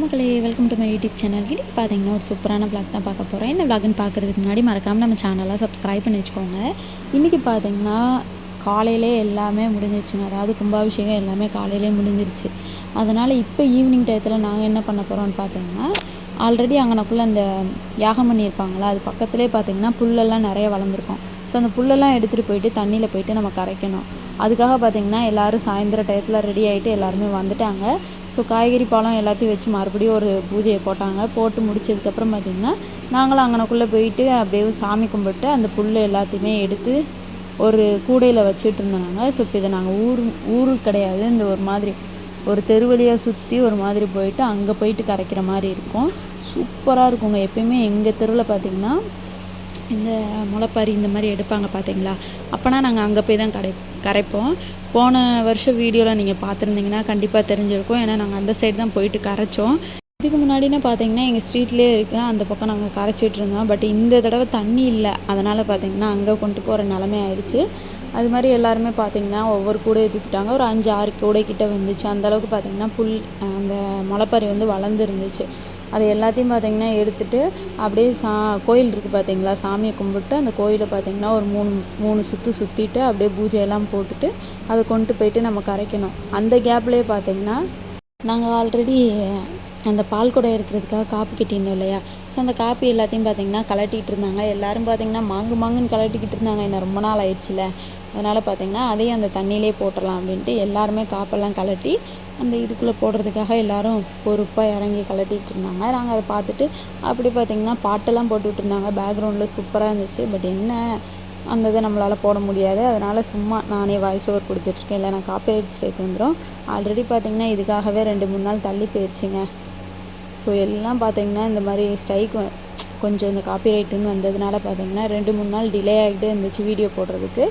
மக்களே welcome to my YouTube channel இன்றைக்கி பார்த்தீங்கன்னா ஒரு சூப்பரான ப்ளாக் தான் பார்க்க போகிறேன் என்ன vlogன்னு பார்க்குறதுக்கு முன்னாடி மறக்காமல் நம்ம சேனலாக சப்ஸ்கிரைப் பண்ணி வச்சுக்கோங்க. இன்றைக்கி பார்த்தீங்கன்னா காலையிலே எல்லாமே முடிஞ்சிருச்சுங்க. அதாவது கும்பாபிஷேகம் எல்லாமே காலையிலே முடிஞ்சிருச்சு. அதனால் இப்போ ஈவினிங் டயத்தில் நாங்கள் என்ன பண்ண போகிறோம்னு பார்த்தீங்கன்னா ஆல்ரெடி அங்கனக்குள்ளே அந்த யாகம் பண்ணியிருப்பாங்களா அது பக்கத்துலேயே பார்த்தீங்கன்னா புல்லெல்லாம் நிறைய வளர்ந்துருக்கும். ஸோ அந்த புல்லெல்லாம் எடுத்துகிட்டு போயிட்டு தண்ணியில் போயிட்டு நம்ம கரைக்கணும். அதுக்காக பார்த்தீங்கன்னா எல்லோரும் சாயந்தர டயத்தில் ரெடி ஆகிட்டு எல்லாருமே வந்துட்டாங்க. ஸோ காய்கறி பழம் எல்லாத்தையும் வச்சு மறுபடியும் ஒரு பூஜையை போட்டாங்க. போட்டு முடிச்சதுக்கப்புறம் பார்த்திங்கன்னா நாங்களும் அங்கனக்குள்ளே போயிட்டு அப்படியே சாமி கும்பிட்டு அந்த புல் எல்லாத்தையுமே எடுத்து ஒரு கூடையில் வச்சுட்டு இருந்தாங்க ஸோ இப்போ இதை நாங்கள் ஊர் ஊருக்கு கிடையாது. இந்த ஒரு மாதிரி ஒரு தெருவழியாக சுற்றி ஒரு மாதிரி போயிட்டு அங்கே போயிட்டு கரைக்கிற மாதிரி இருக்கும். சூப்பராக இருக்குங்க. எப்பயுமே எங்கள் தெருவில் பார்த்திங்கன்னா இந்த முளைப்பாரி இந்த மாதிரி எடுப்பாங்க பார்த்தீங்களா? அப்போனா நாங்கள் அங்கே போய் தான் கடை கரைப்போம். போன வருஷம் வீடியோவில் நீங்கள் பார்த்துருந்தீங்கன்னா கண்டிப்பாக தெரிஞ்சிருக்கும். ஏன்னா நாங்கள் அந்த சைடு தான் போயிட்டு கரைச்சோம். இதுக்கு முன்னாடினா பார்த்தீங்கன்னா எங்கள் ஸ்ட்ரீட்லேயே இருக்குது அந்த பக்கம் நாங்கள் கரைச்சிட்டு இருந்தோம். பட் இந்த தடவை தண்ணி இல்லை. அதனால் பார்த்தீங்கன்னா அங்கே கொண்டு போகிற நிலமை ஆயிடுச்சு. அது மாதிரி எல்லாருமே பார்த்தீங்கன்னா ஒவ்வொரு கூடையை தூக்கிட்டாங்க. ஒரு அஞ்சு ஆறு கூடை கிட்ட வந்துச்சு அந்தளவுக்கு பார்த்தீங்கன்னா புல் அந்த முளைப்பாரி வந்து வளர்ந்துருந்துச்சு அது எல்லாத்தையும் பார்த்தீங்கன்னா எடுத்துகிட்டு அப்படியே சா கோயில் இருக்குது பார்த்தீங்களா? சாமியை கும்பிட்டு அந்த கோயிலை பார்த்தீங்கன்னா ஒரு மூணு மூணு சுற்று சுற்றிட்டு அப்படியே பூஜையெல்லாம் போட்டுட்டு அதை கொண்டு போயிட்டு நம்ம கரைக்கணும். அந்த கேப்லேயே பார்த்தீங்கன்னா நாங்கள் ஆல்ரெடி அந்த பால் குடம் எடுக்கிறதுக்காக காப்பு கட்டியிருந்தோம் இல்லையா? ஸோ அந்த காப்பி எல்லாத்தையும் பார்த்தீங்கன்னா கலட்டிகிட்டு இருந்தாங்க. எல்லோரும் பார்த்தீங்கன்னா மாங்கு மாங்குன்னு கலட்டிக்கிட்டு இருந்தாங்க. என்ன ரொம்ப நாள் ஆயிடுச்சுல. அதனால் பார்த்தீங்கன்னா அதையும் அந்த தண்ணியிலே போட்டுடலாம் அப்படின்ட்டு எல்லாருமே காப்பெல்லாம் கலட்டி அந்த இதுக்குள்ளே போடுறதுக்காக எல்லாரும் பொறுப்பாக இறங்கி கலட்டிகிட்டு இருந்தாங்க. நாங்கள் அதை பார்த்துட்டு அப்படி பார்த்தீங்கன்னா பாட்டெல்லாம் போட்டுக்கிட்டு இருந்தாங்க பேக்ரவுண்டில் சூப்பராக இருந்துச்சு. பட் என்ன? அந்த இதை நம்மளால் போட முடியாது. அதனால் சும்மா நானே வாய்ஸ் ஓவர் கொடுத்துட்ருக்கேன் இல்லை நான் காப்பிரைட் ஸ்டேக் வந்துடும் ஆல்ரெடி பார்த்திங்கன்னா இதுக்காகவே ரெண்டு மூணு நாள் தள்ளி போயிடுச்சுங்க ஸோ எல்லாம் பார்த்தீங்கன்னா இந்த மாதிரி ஸ்ட்ரைக் கொஞ்சம் இந்த காப்பிரைட்டுன்னு வந்ததுனால பார்த்தீங்கன்னா ரெண்டு மூணு நாள் டிலே ஆகிட்டே இருந்துச்சு வீடியோ போடுறதுக்கு.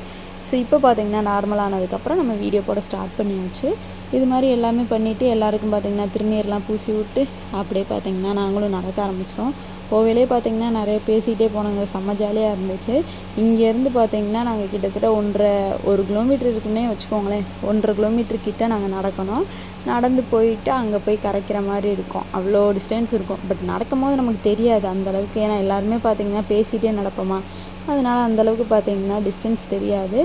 ஸோ இப்போ பார்த்தீங்கன்னா நார்மலானதுக்கப்புறம் நம்ம வீடியோ போட ஸ்டார்ட் பண்ணியாச்சு. இது மாதிரி எல்லாமே பண்ணிவிட்டு எல்லாருக்கும் பார்த்திங்கன்னா திருநீர்லாம் பூசி விட்டு அப்படியே பார்த்தீங்கன்னா நாங்களும் நடக்க ஆரம்பிச்சிட்டோம். கோவிலே பார்த்தீங்கன்னா நிறைய பேசிகிட்டே போனாங்க. செம்ம ஜாலியாக இருந்துச்சு. இங்கேருந்து பார்த்திங்கன்னா நாங்கள் கிட்டத்தட்ட ஒன்றரை ஒரு கிலோமீட்டர் இருக்குன்னே வச்சுக்கோங்களேன். ஒன்றரை கிலோமீட்டர் கிட்டே நாங்கள் நடக்கணும். நடந்து போயிட்டு அங்கே போய் கரைக்கிற மாதிரி இருக்கும். அவ்வளோ டிஸ்டன்ஸ் இருக்கும். பட் நடக்கும் போது நமக்கு தெரியாது அந்தளவுக்கு ஏன்னா எல்லாருமே பார்த்திங்கன்னா பேசிகிட்டே நடப்போமா? அதனால் அந்தளவுக்கு பார்த்திங்கன்னா டிஸ்டன்ஸ் தெரியாது.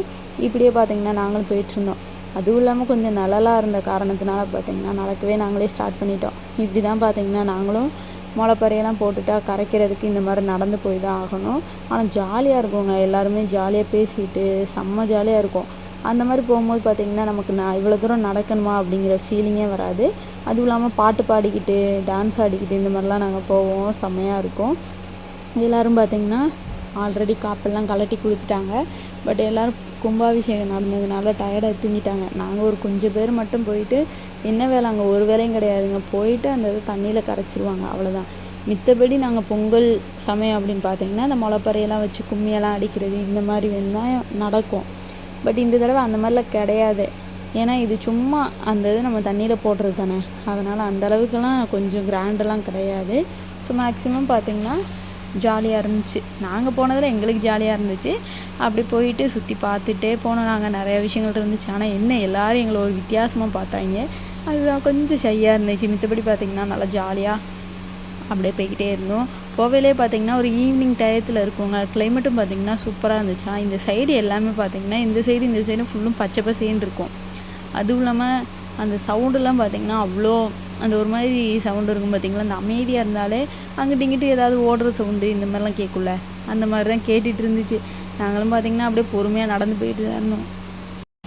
இப்படியே பார்த்தீங்கன்னா நாங்களும் போயிட்டுருந்தோம் அதுவும் இல்லாமல் கொஞ்சம் நிழலாக இருந்த காரணத்தினால பார்த்திங்கன்னா நடக்கவே நாங்களே ஸ்டார்ட் பண்ணிட்டோம். இப்படி தான் பார்த்திங்கன்னா நாங்களும் முளைப்பறையெல்லாம் போட்டுட்டா கரைக்கிறதுக்கு இந்த மாதிரி நடந்து போய் தான் ஆகணும். ஆனால் ஜாலியாக இருக்குங்க. எல்லாருமே ஜாலியாக பேசிட்டு செம்ம ஜாலியாக இருக்கும். அந்த மாதிரி போகும்போது பார்த்திங்கன்னா நமக்கு நான் இவ்வளோ தூரம் நடக்கணுமா அப்படிங்கிற ஃபீலிங்கே வராது. அதுவும் இல்லாமல் பாட்டு பாடிக்கிட்டு டான்ஸ் ஆடிக்கிட்டு இந்த மாதிரிலாம் நாங்கள் போவோம். செம்மையாக இருக்கும். எல்லோரும் பார்த்திங்கன்னா ஆல்ரெடி காப்பெல்லாம் கலட்டி கொடுத்துட்டாங்க. பட் எல்லோரும் கும்பாபிஷேகம் நடந்ததுனால டயர்டாக தூங்கிட்டாங்க. நாங்கள் ஒரு கொஞ்சம் பேர் மட்டும் போயிட்டு என்ன வேலை? அங்கே ஒரு வேலையும் கிடையாதுங்க. போயிட்டு அந்த இதை தண்ணியில் கரைச்சிருவாங்க. அவ்வளோதான் மித்தபடி நாங்கள் பொங்கல் சமயம் அப்படின்னு பார்த்தீங்கன்னா அந்த முளைப்பறையெல்லாம் வச்சு கும்மியெல்லாம் அடிக்கிறது இந்த மாதிரி வேணுதான் நடக்கும். பட் இந்த தடவை அந்த மாதிரிலாம் கிடையாது. ஏன்னா இது சும்மா அந்த இது நம்ம தண்ணியில் போடுறது தானே. அதனால் அந்த அளவுக்குலாம் கொஞ்சம் கிராண்டெல்லாம் கிடையாது. ஸோ மேக்ஸிமம் பார்த்திங்கன்னா ஜாலியாக இருந்துச்சு. நாங்கள் போனதில் எங்களுக்கு ஜாலியாக இருந்துச்சு. அப்படி போயிட்டு சுற்றி பார்த்துட்டே போனோம். நாங்கள் நிறைய விஷயங்கள் இருந்துச்சு. ஆனால் என்ன? எல்லோரும் எங்களை ஒரு வித்தியாசமாக பார்த்தாங்க. அதுதான் கொஞ்சம் ஷையாக இருந்துச்சு. மித்தபடி பார்த்திங்கன்னா நல்லா ஜாலியாக அப்படியே போய்கிட்டே இருந்தோம். கோவையிலே பார்த்திங்கன்னா ஒரு ஈவினிங் டயத்தில் இருக்குங்க. கிளைமேட்டும் பார்த்திங்கன்னா சூப்பராக இருந்துச்சா. இந்த சைடு எல்லாமே பார்த்திங்கன்னா இந்த சைடு இந்த சைடு ஃபுல்லும் பச்சை பசேன்னு இருக்கும். அதுவும் இல்லாமல் அந்த சவுண்டெல்லாம் பார்த்திங்கன்னா அவ்வளோ அந்த ஒரு மாதிரி சவுண்டு இருக்கும் பார்த்திங்களா அந்த அமைதியாக இருந்தாலே அங்கிட்ட இங்கிட்ட ஏதாவது ஓடுற சவுண்டு இந்த மாதிரிலாம் கேட்கும்ல அந்த மாதிரி தான் கேட்டுட்டு இருந்துச்சு. நாங்களும் பார்த்திங்கன்னா அப்படியே பொறுமையாக நடந்து போயிட்டு தான் இருந்தோம்.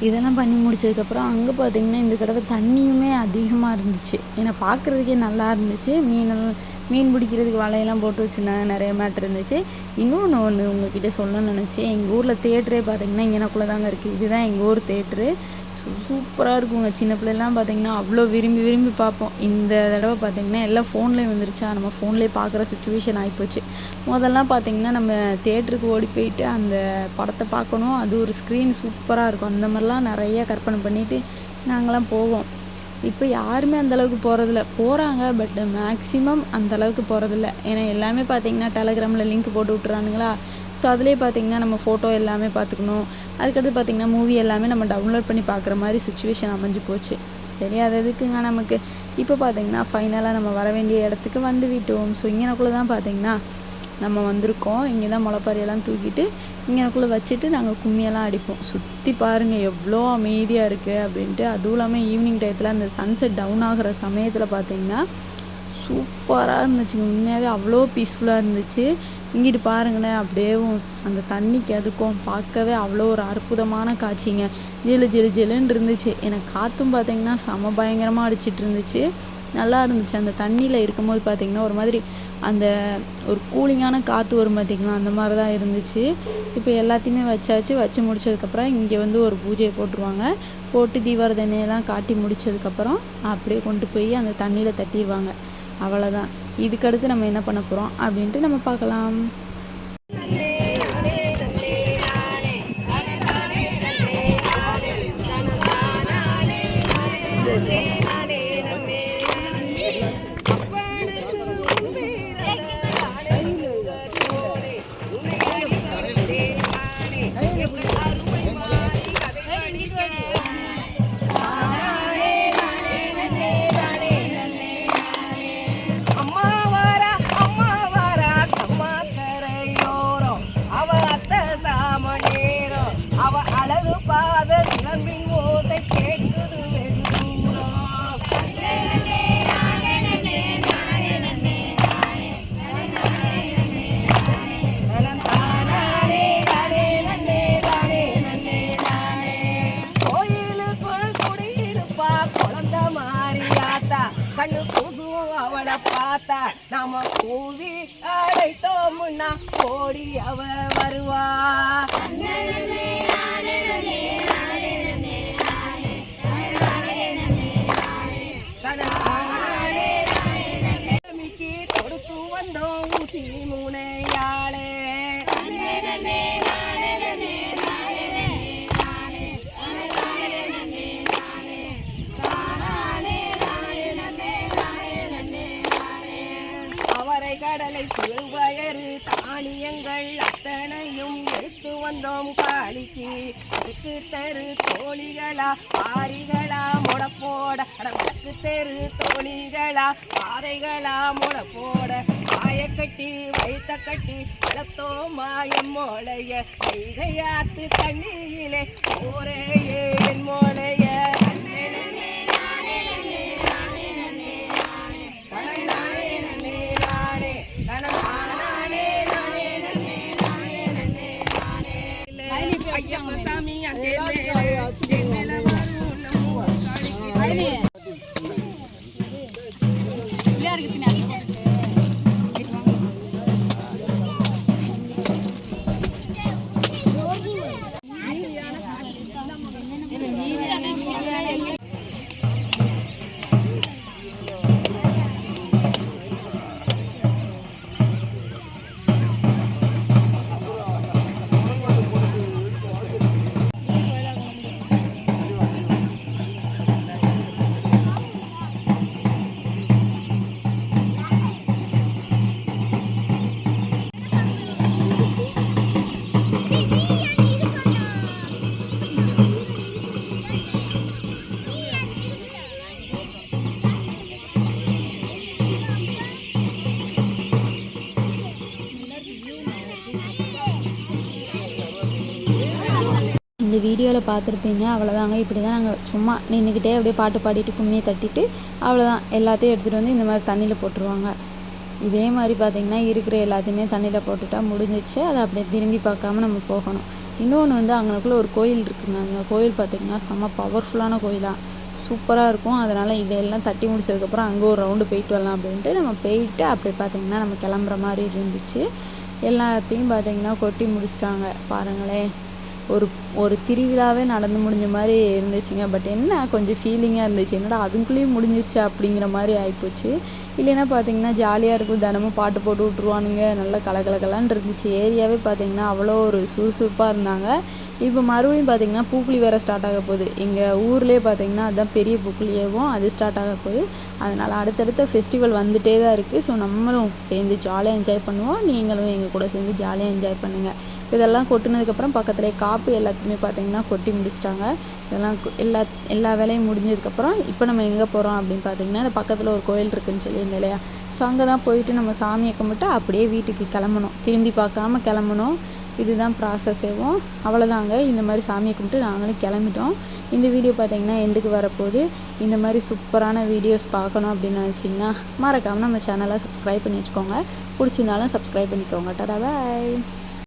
இதெல்லாம் பண்ணி முடிச்சதுக்கப்புறம் அங்கே பார்த்திங்கன்னா இந்த தடவை தண்ணியுமே அதிகமாக இருந்துச்சு. ஏன்னா பார்க்குறதுக்கே நல்லா இருந்துச்சு. மீனெல்லாம் மீன் பிடிக்கிறதுக்கு வலையெல்லாம் போட்டு வச்சுருந்தாங்க. நிறைய மேட்ரு இருந்துச்சு. இன்னொன்று ஒன்று உங்ககிட்ட சொல்லணும்னு நினச்சேன். எங்கள் ஊரில் தேட்டரே பார்த்திங்கன்னா இங்கனக்குள்ளே தாங்க இருக்குது இதுதான் எங்கள் ஊர் தேட்ரு சூப்பராக இருக்குங்க. சின்ன பிள்ளைலாம் பார்த்திங்கன்னா அவ்வளோ விரும்பி விரும்பி பார்ப்போம் இந்த தடவை பார்த்திங்கன்னா எல்லாம் ஃபோன்லேயே வந்துருச்சா? நம்ம ஃபோன்லேயே பார்க்குற சுச்சுவேஷன் ஆகிப்போச்சு முதல்லாம் பார்த்திங்கன்னா நம்ம தேட்டருக்கு ஓடி போயிட்டு அந்த படத்தை பார்க்கணும் அது ஒரு ஸ்க்ரீன் சூப்பராக இருக்கும். அந்த மாதிரிலாம் நிறைய கற்பனை பண்ணிவிட்டு நாங்களாம் போவோம். இப்போ யாருமே அந்தளவுக்கு போகிறதில்ல போகிறாங்க பட் மேக்ஸிமம் அந்தளவுக்கு போகிறதில்ல ஏன்னா எல்லாமே பார்த்திங்கன்னா டெலகிராமில் லிங்க் போட்டு விட்றானுங்களா ஸோ அதிலே பார்த்திங்கன்னா நம்ம ஃபோட்டோ எல்லாமே பார்த்துக்கணும் அதுக்கடுத்து பார்த்திங்கன்னா மூவி எல்லாமே நம்ம டவுன்லோட் பண்ணி பார்க்குற மாதிரி சுச்சுவேஷன் அமைஞ்சு போச்சு. சரி அது எதுக்குங்க நமக்கு? இப்போ பார்த்தீங்கன்னா ஃபைனலாக நம்ம வர வேண்டிய இடத்துக்கு வந்து விட்டோம். ஸோ இங்கனக்குள்ளே தான் பார்த்தீங்கன்னா நம்ம வந்திருக்கோம். இங்கே தான் முளைப்பாரியெல்லாம் தூக்கிட்டு இங்கனக்குள்ளே வச்சுட்டு நாங்கள் கும்மியெல்லாம் அடிப்போம். சுற்றி பாருங்கள் எவ்வளோ அமைதியாக இருக்குது அப்படின்ட்டு. அதுவும் இல்லாமல் ஈவினிங் டயத்தில் அந்த சன்செட் டவுன் ஆகிற சமயத்தில் பார்த்தீங்கன்னா சூப்பராக இருந்துச்சுங்க உண்மையாகவே அவ்வளோ பீஸ்ஃபுல்லாக இருந்துச்சு. இங்கிட்டு பாருங்களேன் அப்படியே அந்த தண்ணிக்கு அதுக்கும் பார்க்கவே அவ்வளோ ஒரு அற்புதமான காட்சிங்க. ஜிலு ஜிலு ஜிலுன்னு இருந்துச்சு. எனக்கு காற்றும் பார்த்தீங்கன்னா செம பயங்கரமாக அடிச்சிட்டு இருந்துச்சு. நல்லா இருந்துச்சு. அந்த தண்ணியில் இருக்கும்போது பார்த்தீங்கன்னா ஒரு மாதிரி அந்த ஒரு கூலிங்கான காற்று வரும் பார்த்திங்களா அந்த மாதிரி தான் இருந்துச்சு. இப்போ எல்லாத்தையுமே வச்சாச்சு. வச்சு முடிச்சதுக்கப்புறம் இங்கே வந்து ஒரு பூஜையை போட்டுருவாங்க. போட்டு தீபாரதனையெல்லாம் காட்டி முடிச்சதுக்கப்புறம் அப்படியே கொண்டு போய் அந்த தண்ணியில் தட்டிடுவாங்க. அவ்வளோதான் இதுக்கடுத்து நம்ம என்ன பண்ண போகிறோம் அப்படின்ட்டு நம்ம பார்க்கலாம். நாம கூவி அழைத்தோம்னா ஓடி அவ வருவா. வந்தோம் காளிக்கு அதுக்கு தெரு தோழிகளா பாரிகளா முடப்போட. அட வடக்கு தெரு தோழிகளா பாறைகளா முடப்போட. காய கட்டி வைத்த கட்டி வளர்த்தோம் மாயம் மோளைய. கைகையாத்து தண்ணியிலே ஒரே என் மோளைய? வீடியோவில் பார்த்துருப்பீங்க. அவ்வளோதாங்க இப்படி தான் நாங்கள் சும்மா நின்றுக்கிட்டே அப்படியே பாட்டு பாடிட்டு கும்மியை தட்டிட்டு அவ்வளோதான் எல்லாத்தையும் எடுத்துகிட்டு வந்து இந்த மாதிரி தண்ணியில் போட்டுருவாங்க. இதே மாதிரி பார்த்திங்கன்னா இருக்கிற எல்லாத்தையுமே தண்ணியில் போட்டுட்டா முடிஞ்சிடுச்சு அதை அப்படியே திரும்பி பார்க்காம நம்ம போகணும். இன்னொன்று வந்து அங்கனக்குள்ளே ஒரு கோயில் இருக்குங்க. அந்த கோயில் பார்த்திங்கன்னா செம்ம பவர்ஃபுல்லான கோயிலாக சூப்பராக இருக்கும். அதனால் இதெல்லாம் தட்டி முடிச்சதுக்கப்புறம் அங்கே ஒரு ரவுண்டு போயிட்டு வரலாம் அப்படின்ட்டு நம்ம போயிட்டு அப்படி பார்த்திங்கன்னா நம்ம கிளம்புற மாதிரி இருந்துச்சு. எல்லாத்தையும் பார்த்திங்கன்னா கொட்டி முடிச்சிட்டாங்க. பாருங்களேன். ஒரு ஒரு திருவிழாவே நடந்து முடிஞ்ச மாதிரி இருந்துச்சுங்க. பட் என்ன கொஞ்சம் ஃபீலிங்காக இருந்துச்சு. என்னடா அதுக்குள்ளேயும் முடிஞ்சிச்சு அப்படிங்கிற மாதிரி ஆகிப்போச்சு இல்லைன்னா பார்த்தீங்கன்னா ஜாலியாக இருக்கும். தினமும் பாட்டு போட்டு விட்ருவானுங்க நல்லா கலகலகலான் இருந்துச்சு. ஏரியாவே பார்த்தீங்கன்னா அவ்வளோ ஒரு சுறுசுறுப்பாக இருந்தாங்க. இப்போ மறுபடியும் பார்த்தீங்கன்னா பூக்குழி வேறு ஸ்டார்ட் ஆக போகுது. எங்கள் ஊர்லேயே பார்த்தீங்கன்னா அதுதான் பெரிய பூக்குழியவும் அது ஸ்டார்ட் ஆக போகுது. அதனால் அடுத்தடுத்த ஃபெஸ்டிவல் வந்துட்டே தான் இருக்குது ஸோ நம்மளும் சேர்ந்து ஜாலியாக என்ஜாய் பண்ணுவோம். நீங்களும் எங்கள் கூட சேர்ந்து ஜாலியாக என்ஜாய் பண்ணுங்கள் இதெல்லாம் கொட்டினதுக்கப்புறம் பக்கத்துலேயே காப்பு எல்லாத்தையுமே பார்த்தீங்கன்னா கொட்டி முடிச்சிட்டாங்க. இதெல்லாம் எல்லா எல்லா வேலையும் முடிஞ்சதுக்கப்புறம் இப்போ நம்ம எங்கே போகிறோம் அப்படின்னு பார்த்தீங்கன்னா இந்த பக்கத்தில் ஒரு கோயில் இருக்குன்னு சொல்லியிருந்தேன் இல்லையா? ஸோ அங்கே தான் போயிட்டு நம்ம சாமியை கும்பிட்டு அப்படியே வீட்டுக்கு கிளம்பணும். திரும்பி பார்க்காம கிளம்பணும். இதுதான் ப்ராசஸேவும் அவ்வளோதாங்க இந்த மாதிரி சாமியை கும்பிட்டு நாங்களும் கிளம்பிட்டோம். இந்த வீடியோ பார்த்தீங்கன்னா எண்டுக்கு வரப்போகுது. இந்த மாதிரி சூப்பரான வீடியோஸ் பார்க்கணும் அப்படின்னு நினச்சிங்கன்னா மறக்காமல் நம்ம சேனலை சப்ஸ்கிரைப் பண்ணி வச்சுக்கோங்க. பிடிச்சிருந்தாலும் சப்ஸ்கிரைப் பண்ணிக்கோங்க. டடா பாய்